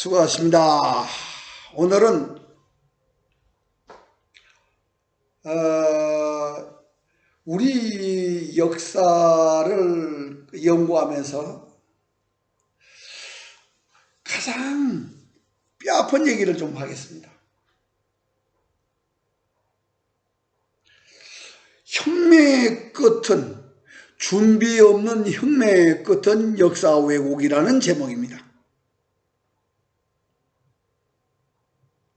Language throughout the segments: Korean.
수고하십니다. 오늘은 어, 우리 역사를 연구하면서 가장 뼈아픈 얘기를 좀 하겠습니다. 혁명의 끝은 준비 없는 혁명의 끝은 역사 왜곡이라는 제목입니다.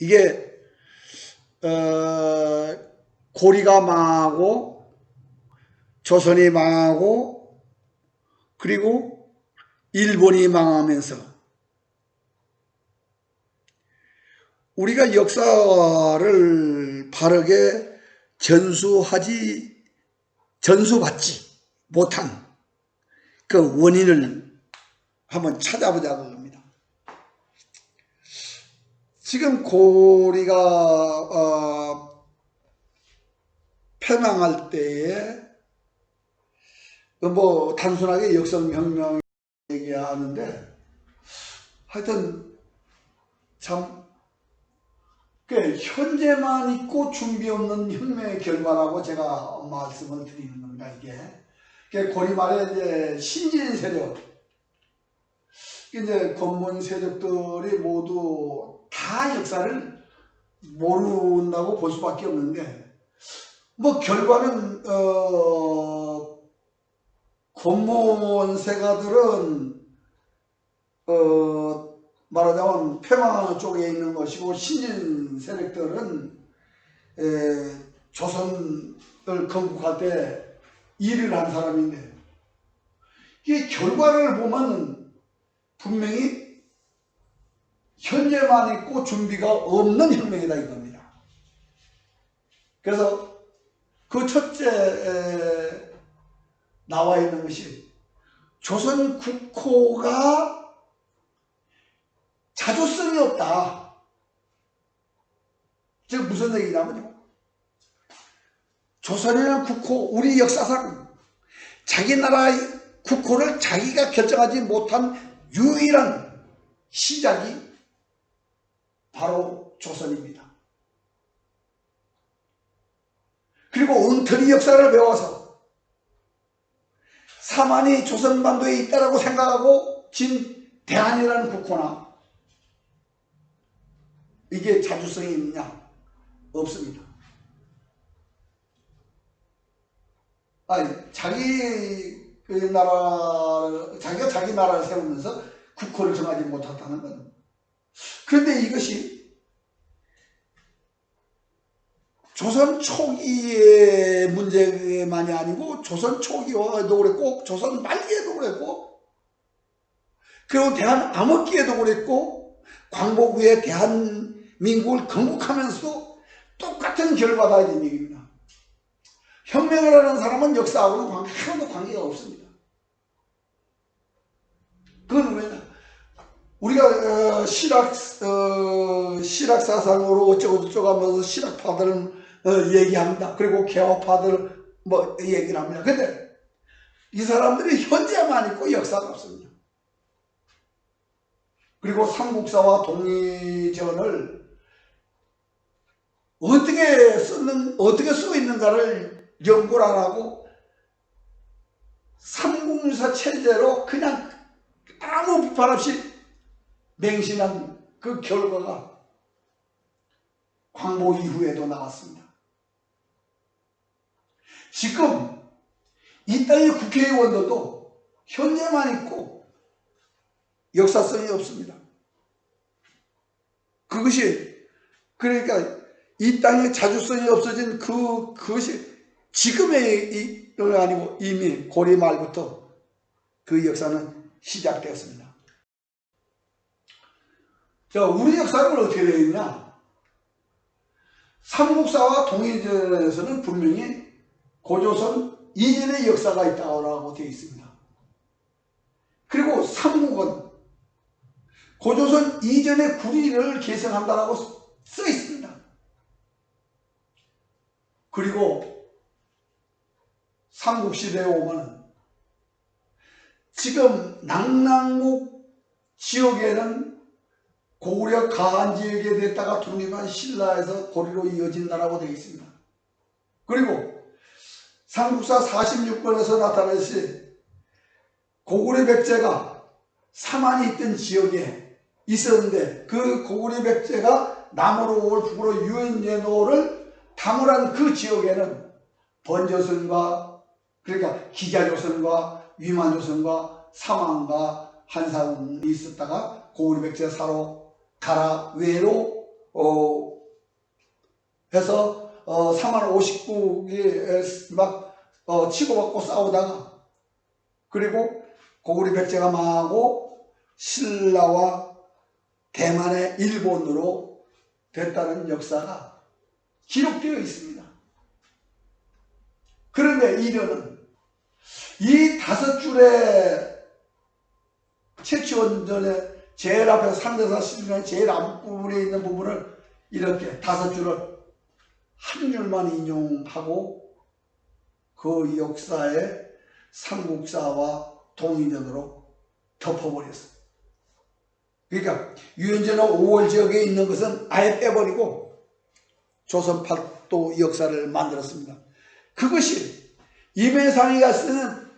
이게 어, 고리가 망하고 조선이 망하고 그리고 일본이 망하면서 우리가 역사를 바르게 전수하지 전수받지 못한 그 원인을 한번 찾아보자고 합니다. 지금 고리가 어, 패망할 때에 뭐 단순하게 역성혁명 얘기하는데 하여튼 참그 현재만 있고 준비 없는 혁명의 결과라고 제가 말씀을 드리는 겁니다. 이게 그 고리 말에 이제 신진 세력 이제 권문 세력들이 모두 다 역사를 모른다고 볼 수밖에 없는데 뭐 결과는 어 권문 세가들은 어 말하자면 폐망 쪽에 있는 것이고 신진 세력들은 에, 조선을 건국할 때 일을 한 사람인데 이 결과를 보면 분명히 현재만 있고 준비가 없는 혁명이다 이겁니다. 그래서 그 첫째 에, 나와 있는 것이 조선 국호가 자주성이 없다. 즉 무슨 얘기냐면요. 조선이라는 국호, 우리 역사상 자기 나라의 국호를 자기가 결정하지 못한 유일한 시작이 바로 조선입니다. 그리고 엉터리 역사를 배워서 사만이 조선반도에 있다라고 생각하고 진 대한이라는 국호나 이게 자주성이 있느냐? 없습니다. 아니, 자기 그 나라, 자기가 자기 나라를 세우면서 국호를 정하지 못했다는 건. 그런데 이것이 조선 초기의 문제만이 아니고 조선 초기에도 그랬고 조선 말기에도 그랬고 그리고 대한 암흑기에도 그랬고 광복 후에 대한민국을 건국하면서도 똑같은 결과다 이런 얘기입니다. 혁명을 하는 사람은 역사하고는 관계, 하나도 관계가 없습니다. 그건 왜냐? 우리가 어, 실학 어, 실학 사상으로 어쩌고 저쩌고 하면서 실학파들은 어, 얘기합니다. 그리고 개화파들 뭐 얘기를 합니다. 근데 이 사람들이 현재만 있고 역사가 없습니다. 그리고 삼국사와 독립전을 어떻게 쓰는 어떻게 쓰고 있는가를 연구를 안 하고 삼국사 체제로 그냥 아무 비판 없이 맹신한 그 결과가 광복 이후에도 나왔습니다. 지금 이 땅의 국회의원들도 현재만 있고 역사성이 없습니다. 그것이 그러니까 이 땅에 자주성이 없어진 그 그것이 지금의 이 아니고 이미 고려 말부터 그 역사는 시작되었습니다. 자, 우리 역사는 어떻게 되어 있냐? 삼국사와 동해전에서는 분명히 고조선 이전의 역사가 있다고 되어 있습니다. 그리고 삼국은 고조선 이전의 구리를 계승한다라고 써 있습니다. 그리고 삼국시대에 오면 지금 낙랑국 지역에는 고구려 가한 지역에 됐다가 독립한 신라에서 고리로 이어진 나라고 되어 있습니다. 그리고 삼국사 46권에서 나타나듯이 고구려 백제가 사만이 있던 지역에 있었는데 그 고구려 백제가 남으로 올 북으로 유엔예노를 당을한 그 지역에는 번조선과 그러니까 기자조선과 위만조선과 사만과 한사군이 있었다가 고구려 백제 사로 가라 외로 어 해서 어 3만 59국이 막 어, 치고받고 싸우다가 그리고 고구려 백제가 망하고 신라와 대만의 일본으로 됐다는 역사가 기록되어 있습니다. 그런데 이련은 이 다섯 줄의 최치원전의 제일 앞에 상대사 시중의 제일 앞부분에 있는 부분을 이렇게 다섯 줄을 한 줄만 인용하고 그 역사의 삼국사와 동인전으로 덮어버렸어요. 그러니까 유엔전은 5월 지역에 있는 것은 아예 빼버리고 조선 팔도 역사를 만들었습니다. 그것이 임해상이가 쓰는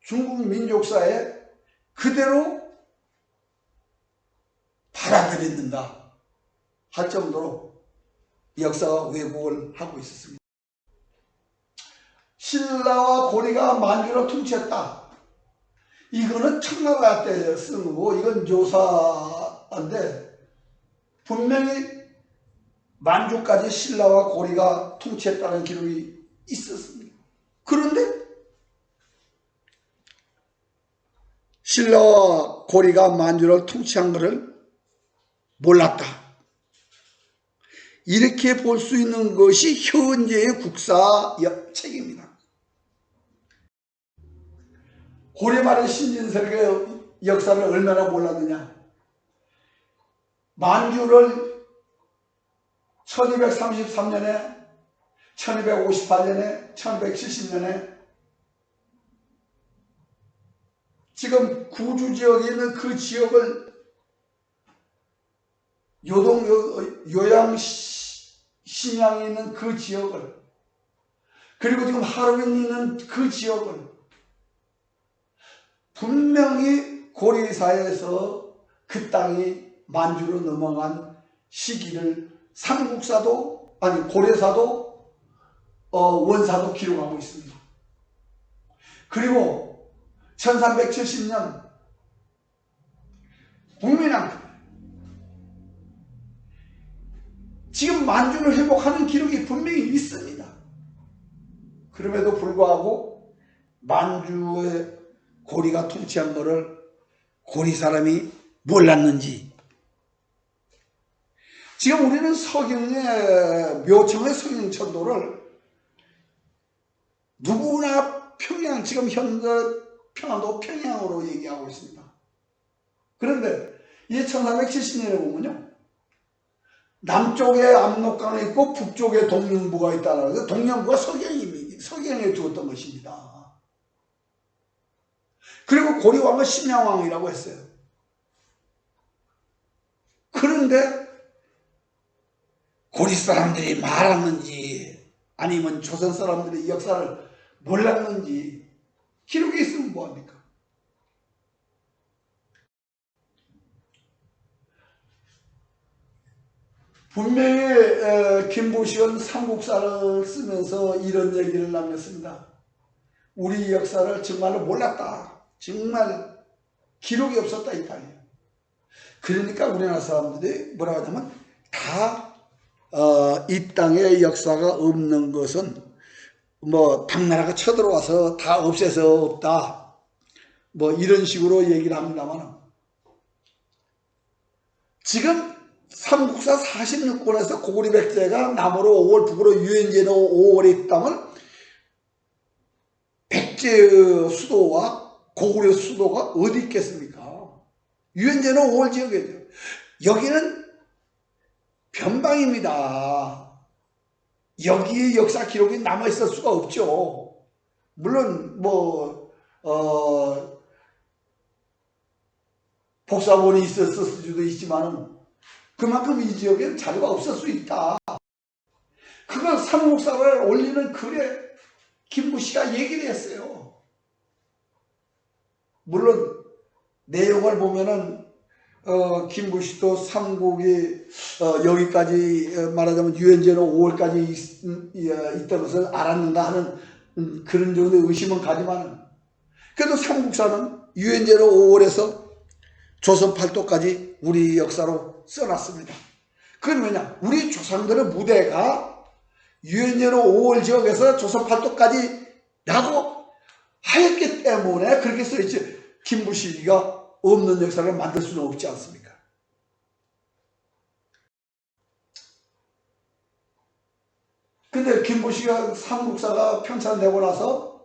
중국 민족사에 그대로 받아들인다 할 정도로 역사가 왜곡을 하고 있었습니다. 신라와 고리가 만주를 통치했다. 이거는 청나라 때 쓴 거고 이건 조사인데 분명히 만주까지 신라와 고리가 통치했다는 기록이 있었습니다. 그런데 신라와 고리가 만주를 통치한 것을 몰랐다. 이렇게 볼 수 있는 것이 현재의 국사 책입니다. 고려말의 신진설의 역사를 얼마나 몰랐느냐. 만주를 1233년에 1258년에 1270년에 지금 구주 지역에 있는 그 지역을 요동 요양 신양에 있는 그 지역을 그리고 지금 하루에 있는 그 지역을 분명히 고리사에서 그 땅이 만주로 넘어간 시기를 삼국사도 아니 고려사도 어, 원사도 기록하고 있습니다. 그리고 1370년 국민왕 지금 만주를 회복하는 기록이 분명히 있습니다. 그럼에도 불구하고 만주의 고리가 통치한 것을 고리 사람이 몰랐는지 지금 우리는 서경의 묘청의 서경 천도를 누구나 평양 지금 현재 평안도 평양으로 얘기하고 있습니다. 그런데 이 1470년에 보면요. 남쪽에 압록강이 있고 북쪽에 동령부가 있다는 거 동령부가 서경이 서경에 두었던 것입니다. 그리고 고려왕은 심양왕이라고 했어요. 그런데 고리 사람들이 말았는지 아니면 조선 사람들이 역사를 몰랐는지 기록이 있으면 뭐합니까? 분명히 김보시은 삼국사를 쓰면서 이런 얘기를 남겼습니다. 우리 역사를 정말로 몰랐다. 정말 기록이 없었다 이 땅에. 그러니까 우리나라 사람들이 뭐라 하냐면 다 어, 이 땅에 역사가 없는 것은 뭐 당나라가 쳐들어와서 다 없애서 없다. 뭐 이런 식으로 얘기를 합니다만 지금 삼국사 46권에서 고구리 백제가 남으로 5월 북으로 유엔제로 5월에 있다면 백제 수도와 고구려 수도가 어디 있겠습니까? 유엔제는 5월 지역이죠. 여기는 변방입니다. 여기에 역사 기록이 남아있을 수가 없죠. 물론 뭐 어, 복사본이 있었을 수도 있지만 그만큼 이 지역에는 자료가 없을 수 있다. 그걸 삼국사를 올리는 글에 김부씨가 얘기를 했어요. 물론 내용을 보면은 어, 김부씨도 삼국이 어, 여기까지 어, 말하자면 유엔제로 5월까지 있, 음, 이, 어, 것을 알았는가 하는 음, 그런 정도의 의심은 가지만 그래도 삼국사는 유엔제로 5월에서 조선 팔도까지 우리 역사로 써놨습니다. 그건 왜냐? 우리 조상들의 무대가 유엔제로 5월 지역에서 조선 팔도까지 라고 하였기 때문에 그렇게 써있지. 김부시가 없는 역사를 만들 수는 없지 않습니까? 근데 김부시가 삼국사가 편찬되고 나서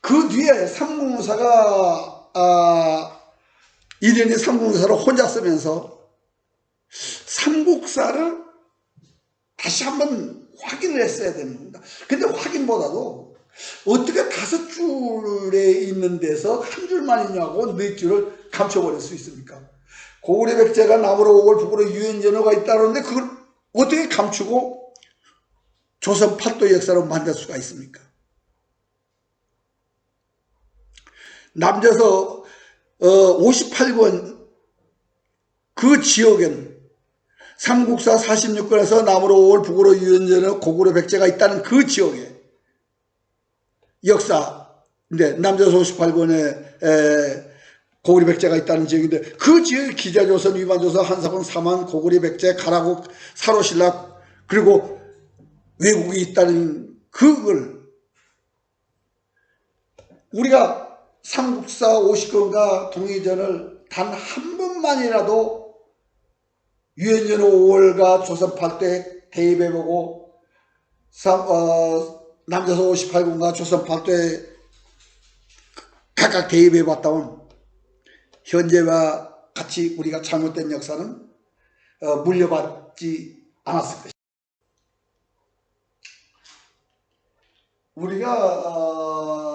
그 뒤에 삼국사가 아, 이련이 삼국사를 혼자 쓰면서 삼국사를 다시 한번 확인을 했어야 됩니다. 근데 확인보다도 어떻게 다섯 줄에 있는 데서 한 줄만이냐고 네 줄을 감춰버릴 수 있습니까? 고구려 백제가 나무로 옥을 북으로 유엔전어가 있다는데 그걸 어떻게 감추고 조선 팔도 역사로 만들 수가 있습니까? 남자서 어, 58권 그 지역엔 삼국사 46권에서 나무로 5월 북으로 유연전에 고구려 백제가 있다는 그 지역에 역사. 근데 남자서 58권에 에, 고구려 백제가 있다는 지역인데 그 지역에 기자조선, 위반조선, 한사건, 사만, 고구려 백제, 가라국, 사로신라 그리고 외국이 있다는 그걸 우리가 삼국사 50권과 동의전을 단 한 번만이라도 유엔전 5월과 조선 8대 대입해보고 어, 남자서 58권과 조선 8대 각각 대입해봤다면 현재와 같이 우리가 잘못된 역사는 어, 물려받지 않았을 것입니다. 우리가 어,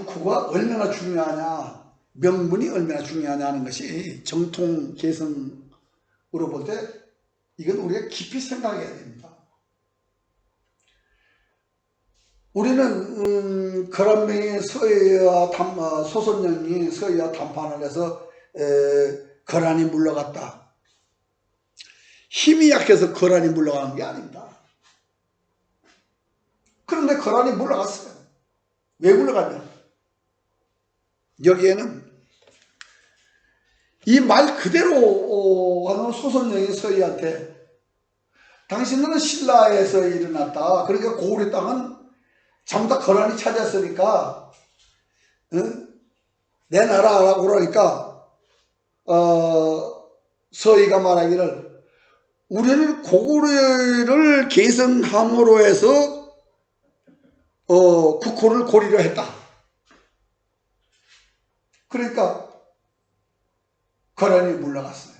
국호가 얼마나 중요하냐, 명분이 얼마나 중요하냐 하는 것이 정통 계승으로 볼 때 이건 우리가 깊이 생각해야 됩니다. 우리는 음, 거란명이 서해와 담, 어, 소선령이 서해와 담판을 해서 에, 거란이 물러갔다. 힘이 약해서 거란이 물러가는 게 아닙니다. 그런데 거란이 물러갔어요. 왜 물러갔냐? 여기에는 이 말 그대로 어, 하는 소선령이 서희한테 당신은 신라에서 일어났다. 그러니까 고구려 땅은 전부 다 거란이 찾았으니까 응? 내 나라라고 그러니까 어, 서희가 말하기를 우리는 고구려를 계승함으로 해서 어, 국호를 고리로 했다. 그러니까 거란이 물러갔어요.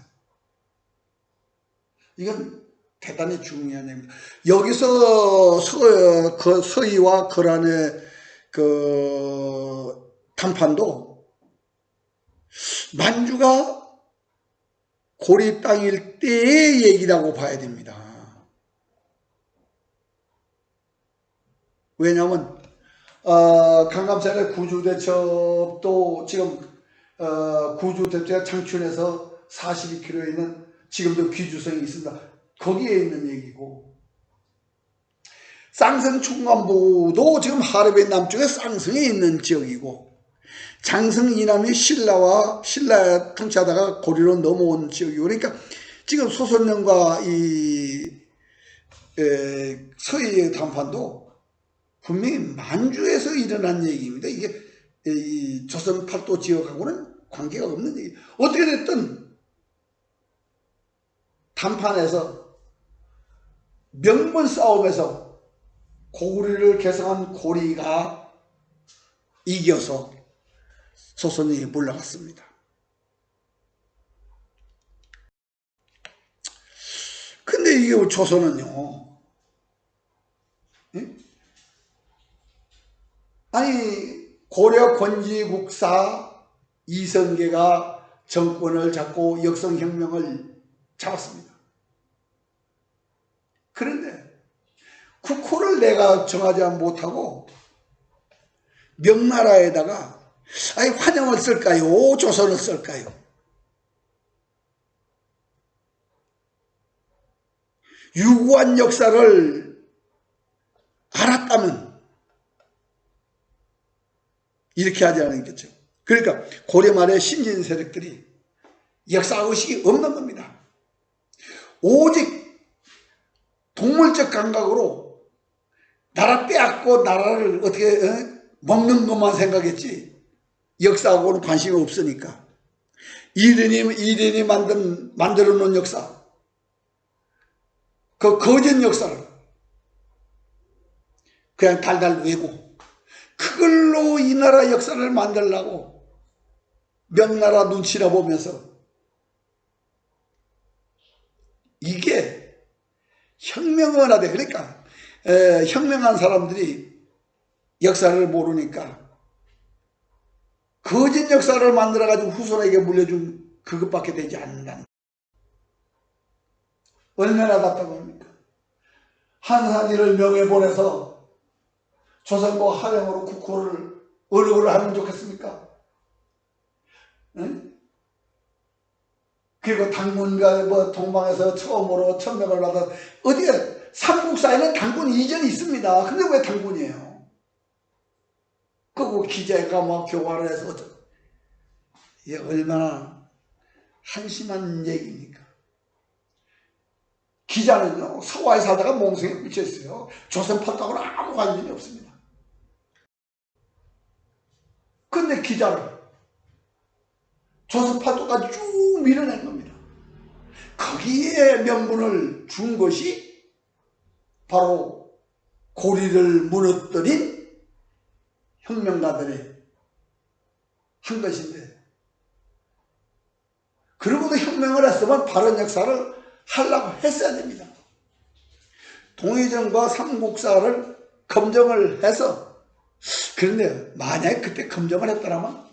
이건 대단히 중요한 얘기입니다. 여기서 서, 그 서희와 거란의 그談판도 만주가 고리 땅일 때의 얘기라고 봐야 됩니다. 왜냐하면 어, 강감산의 구주대첩도 지금 어, 구주대첩 창춘에서 42km에 있는 지금도 귀주성이 있습니다. 거기에 있는 얘기고 쌍성 충간부도 지금 하르베 남쪽에 쌍성에 있는 지역이고 장성 이남이 신라와 신라 통치하다가 고리로 넘어온 지역이고 그러니까 지금 소선령과 이 에, 서해의談판도 분명히 만주에서 일어난 얘기입니다. 이게 이 조선 팔도 지역하고는 관계가 없는 얘기. 어떻게 됐든 단판에서 명분 싸움에서 고구려를 개성한 고리가 이겨서 조선이 물러갔습니다. 근데 이게 조선은요. 예? 아니 고려 권지국사 이성계가 정권을 잡고 역성혁명을 잡았습니다. 그런데 국호를 내가 정하지 못하고 명나라에다가 아니 환영을 쓸까요? 조선을 쓸까요? 유구한 역사를 알았다면 이렇게 하지 않았겠죠. 그러니까 고려 말의 신진 세력들이 역사 의식이 없는 겁니다. 오직 동물적 감각으로 나라 빼앗고 나라를 어떻게 어? 먹는 것만 생각했지 역사하고는 관심이 없으니까 이른이 이른이 만든 만들어 놓은 역사 그 거짓 역사를 그냥 달달 외고 그걸로 이 나라 역사를 만들라고 명나라 눈치나 보면서 이게 혁명을 하되 그러니까 에, 혁명한 사람들이 역사를 모르니까 거짓 역사를 만들어 가지고 후손에게 물려준 그것밖에 되지 않는다는 얼마나 답답합니까? 한산이를 명예 보내서 조선고 하령으로 국호를 걸로 하면 좋겠습니까? 응? 그리고 당군과 뭐 동방에서 처음으로 천명을 받아 어디에 삼국사에는 당군 이전이 있습니다. 근데 왜 당군이에요? 그거 기자가 뭐 교화를 해서 어쩌 이게 얼마나 한심한 얘기입니까? 기자는요 서와에 살다가 몽성에 꽂혀 있어요. 조선 팔도하고는 아무 관련이 없습니다. 근데 기자를 팔도까지 쭉 밀어낸 겁니다. 거기에 명분을 준 것이 바로 고리를 무너뜨린 혁명가들의 한 것인데 그러고도 혁명을 했으면 바른 역사를 하려고 했어야 됩니다. 동의정과 삼국사를 검정을 해서 그런데 만약에 그때 검정을 했더라면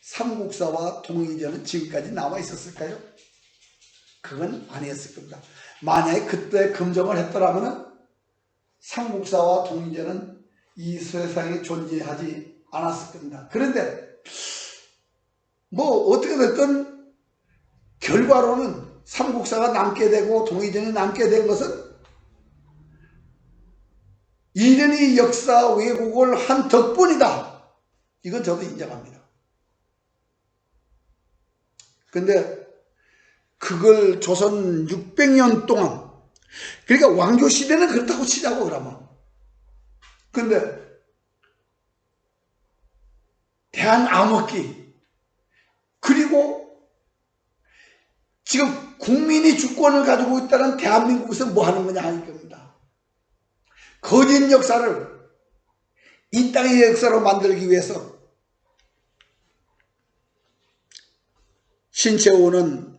삼국사와 동의전은 지금까지 남아 있었을까요? 그건 아니었을 겁니다. 만약에 그때 검정을 했더라면 삼국사와 동의전은 이 세상에 존재하지 않았을 겁니다. 그런데 뭐 어떻게 됐든 결과로는 삼국사가 남게 되고 동의전이 남게 된 것은 이련이 역사 왜곡을 한 덕분이다. 이건 저도 인정합니다. 근데 그걸 조선 600년 동안 그러니까 왕조 시대는 그렇다고 치자고 그러면 근데 대한 암흑기 그리고 지금 국민이 주권을 가지고 있다는 대한민국에서 뭐 하는 거냐 할 겁니다. 거짓 역사를 이 땅의 역사로 만들기 위해서 신채호는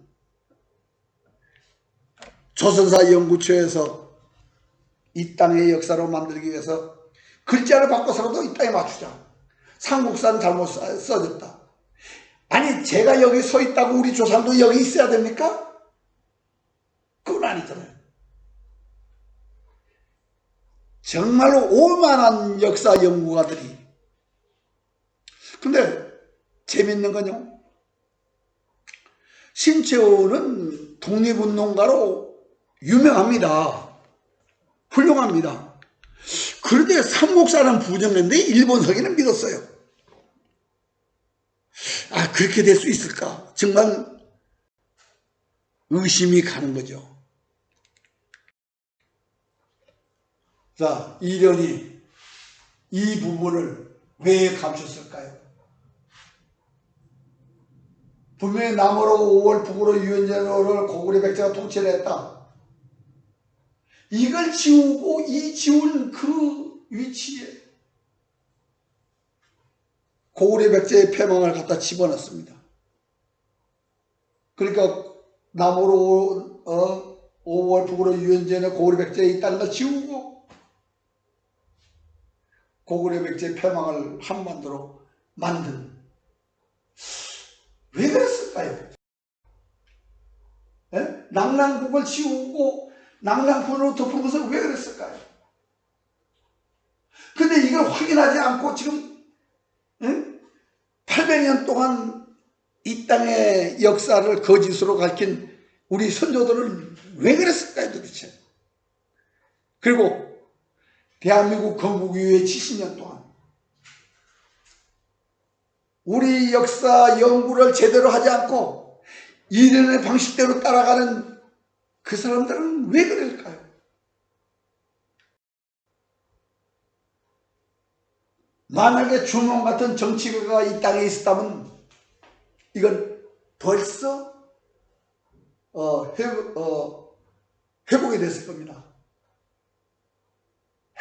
조선사 연구처에서 이 땅의 역사로 만들기 위해서 글자를 바꿔서라도 이 땅에 맞추자. 삼국사는 잘못 써- 써졌다. 아니 제가 여기 서 있다고 우리 조상도 여기 있어야 됩니까? 그건 아니잖아요. 정말로 오만한 역사 연구가들이 근데 재밌는 건요. 신채호는 독립운동가로 유명합니다. 훌륭합니다. 그런데 삼국사는 부정했는데 일본 서기는 믿었어요. 아 그렇게 될 수 있을까? 정말 의심이 가는 거죠. 자, 이련이 이 부분을 왜 감췄을까요? 분명히 남으로 5월 북으로 유연전으로 고구려 백제가 통치를 했다. 이걸 지우고 이 지운 그 위치에 고구려 백제의 패망을 갖다 집어넣습니다. 그러니까 남으로 어, 5월 북으로 유연전에 고구려 백제에 있다는 걸 지우고 고구려 백제의 패망을 한반도로 만든 왜 그랬을까요? 예? 낭랑국을 지우고 낭랑군으로 덮은 것은 왜 그랬을까요? 근데 이걸 확인하지 않고 지금 예? 800년 동안 이 땅의 역사를 거짓으로 가르친 우리 선조들은 왜 그랬을까요 도대체? 그리고 대한민국 건국 이후에 70년 동안 우리 역사 연구를 제대로 하지 않고 이련의 방식대로 따라가는 그 사람들은 왜 그럴까요? 만약에 주몽 같은 정치가가 이 땅에 있었다면 이건 벌써 어, 회복, 어, 회복이 됐을 겁니다.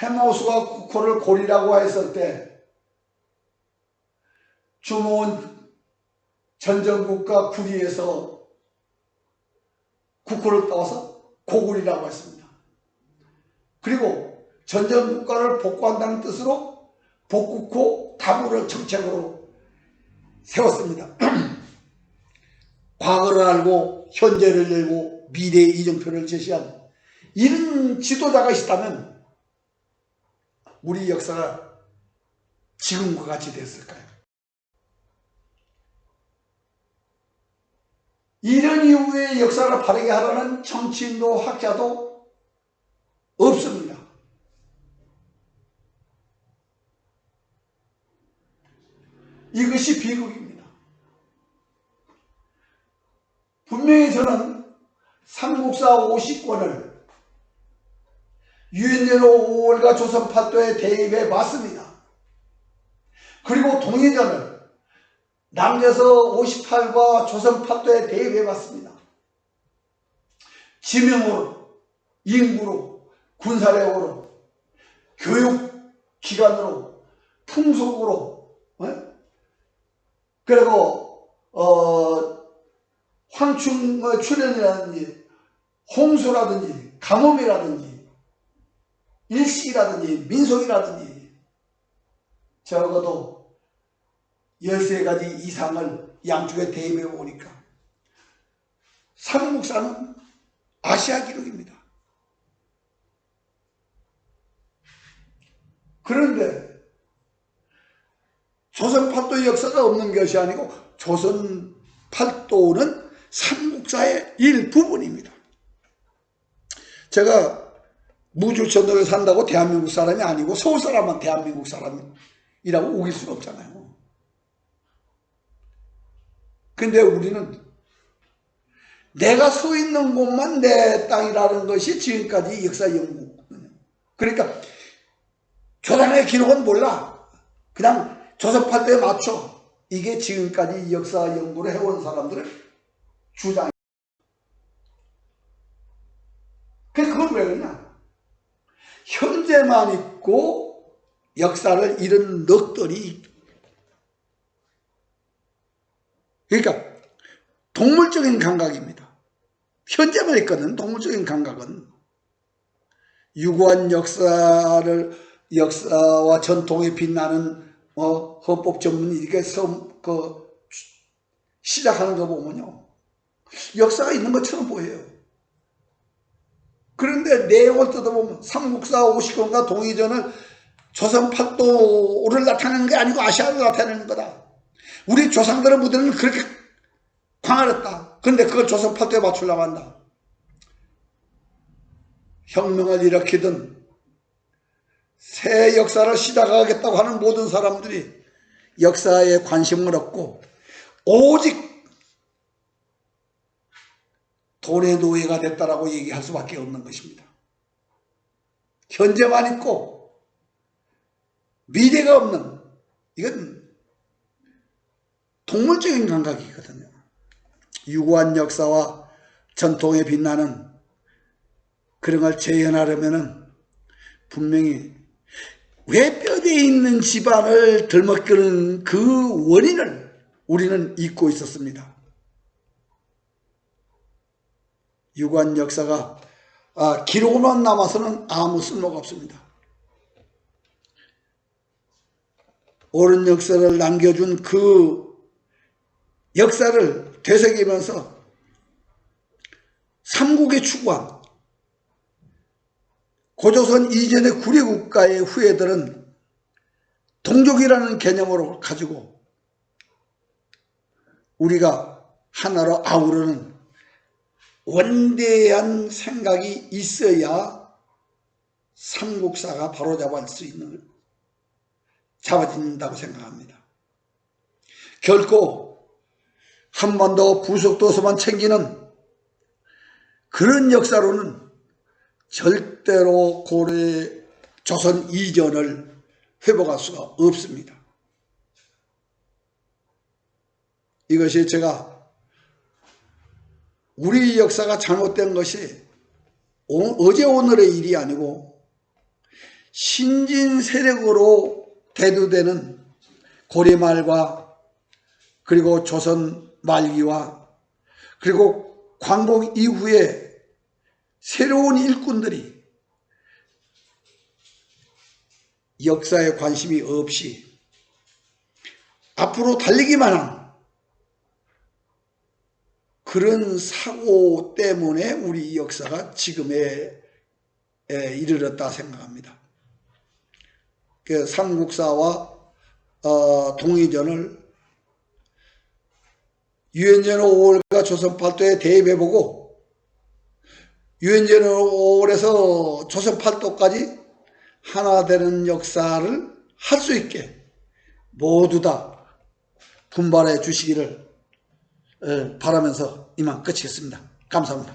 해마우스가 국호를 고리라고 했을 때 주몽은 전정국과 구리에서 국호를 따와서 고구리라고 했습니다. 그리고 전정국가를 복구한다는 뜻으로 복국호 다부를 정책으로 세웠습니다. 과거를 알고 현재를 열고 미래의 이정표를 제시한 이런 지도자가 있다면 우리 역사가 지금과 같이 됐을까요? 이런 이후의 역사를 바르게 하라는 정치인도 학자도 없습니다. 이것이 비극입니다. 분명히 저는 삼국사 50권을 유엔제로 5월과 조선 팔도의 대입에 맞습니다. 그리고 동해전을 남녀서 58과 조선 팔도의 대입에 맞습니다. 지명으로, 인구로, 군사력으로, 교육기관으로, 풍속으로, 어? 그리고 어, 황충 어, 출연이라든지 홍수라든지 가뭄이라든지 일식이라든지 민속이라든지 적어도 13가지 이상을 양쪽에 대입해 보니까 삼국사는 아시아 기록입니다. 그런데 조선 팔도의 역사가 없는 것이 아니고 조선 팔도는 삼국사의 일부분입니다. 제가 무주천도에 산다고 대한민국 사람이 아니고 서울 사람만 대한민국 사람이라고 우길 수는 없잖아요. 근데 우리는 내가 서 있는 곳만 내 땅이라는 것이 지금까지 역사 연구. 그러니까 조상의 기록은 몰라. 그냥 조선팔도에 맞춰 이게 지금까지 역사 연구를 해온 사람들의 주장. 그래서 그걸 왜 그러냐? 현재만 있고 역사를 잃은 넉들이 그러니까 동물적인 감각입니다. 현재만 있거든 동물적인 감각은 유구한 역사를 역사와 전통에 빛나는 어, 헌법 전문이 이렇게 서, 그, 시작하는 거 보면요. 역사가 있는 것처럼 보여요. 그런데 내용을 뜯어보면 삼국사 50권과 동의전을 조선 팔도를 나타내는 게 아니고 아시아를 나타내는 거다. 우리 조상들의 무대는 그렇게 광활했다. 그런데 그걸 조선 팔도에 맞추려고 한다. 혁명을 일으키든 새 역사를 시작하겠다고 하는 모든 사람들이 역사에 관심을 얻고 오직 돈의 노예가 됐다라고 얘기할 수밖에 없는 것입니다. 현재만 있고 미래가 없는 이건 동물적인 감각이거든요. 유구한 역사와 전통에 빛나는 그런 걸 재현하려면 분명히 왜 뼈대에 있는 집안을 들먹이는 그 원인을 우리는 잊고 있었습니다. 유관 역사가 아, 기록으로만 남아서는 아무 쓸모가 없습니다. 옳은 역사를 남겨준 그 역사를 되새기면서 삼국의 추구한 고조선 이전의 구리국가의 후예들은 동족이라는 개념으로 가지고 우리가 하나로 아우르는 원대한 생각이 있어야 삼국사가 바로잡을 수 있는 잡아진다고 생각합니다. 결코 한 번 더 부속도서만 챙기는 그런 역사로는 절대로 고려 조선 이전을 회복할 수가 없습니다. 이것이 제가 우리 역사가 잘못된 것이 오- 어제 오늘의 일이 아니고 신진 세력으로 대두되는 고려 말과 그리고 조선 말기와 그리고 광복 이후에 새로운 일꾼들이 역사에 관심이 없이 앞으로 달리기만 한 그런 사고 때문에 우리 역사가 지금에 에 이르렀다 생각합니다. 그 삼국사와 어, 동의전을 유엔전 5월과 조선 팔도에 대입해보고 유엔전 5월에서 조선 팔도까지 하나 되는 역사를 할 수 있게 모두 다 분발해 주시기를 에, 바라면서 이만 끝이겠습니다. 감사합니다.